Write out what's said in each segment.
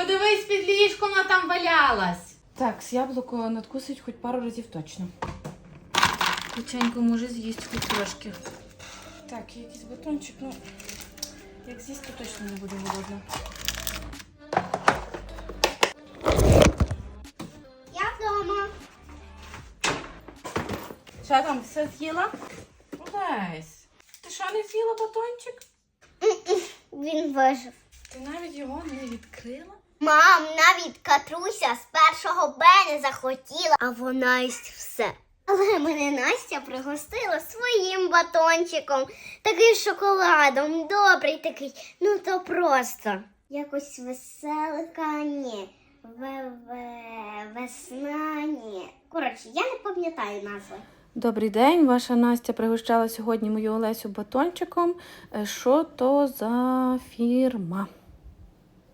Подивись під ліжком, вона там валялась. Так, з яблуко надкусить хоч пару разів точно. Печенько може з'їсти хоч трошки. Так, якийсь батончик, ну як з'їсти, точно не буде голодна. Я вдома. Що там, все з'їла? Олесь, ти що не з'їла батончик? Він вижив. Ти навіть його не відкрила? Мам, навіть Катруся з першого Б не захотіла, а вона їсть все. Але мене Настя пригостила своїм батончиком, такий шоколадом, добрий такий, ну то просто. Якось веселка, ні. Весна, ні. Коротше, я не пам'ятаю назви. Добрий день, ваша Настя пригощала сьогодні мою Олесю батончиком. Е, Що то за фірма?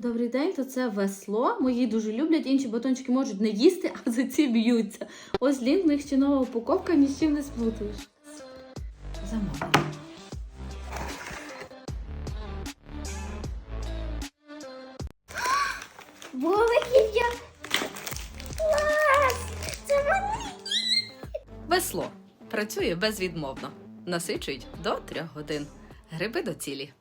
Добрий день, то це весло. Мої дуже люблять. Інші батончики можуть не їсти, а за ці б'ються. Ось лінк, в них ще нова упаковка, ні з чим не сплутаєш. Замовлено. Булики я. Клас! Це вони! Весло працює безвідмовно. Насичують до трьох годин. Гриби до цілі.